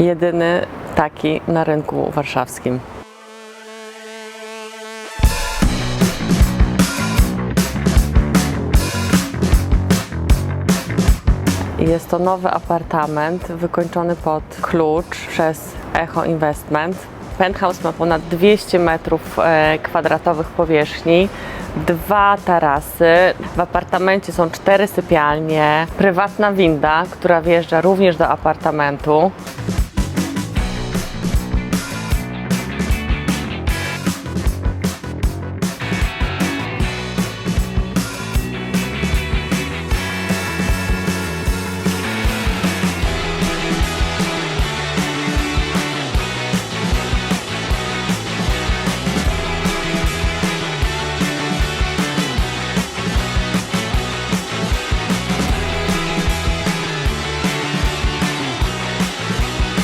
Jedyny taki na rynku warszawskim. Jest to nowy apartament wykończony pod klucz przez Echo Investment. Penthouse ma ponad 200 metrów e, kwadratowych powierzchni, dwa tarasy. W apartamencie są cztery sypialnie, prywatna winda, która wjeżdża również do apartamentu.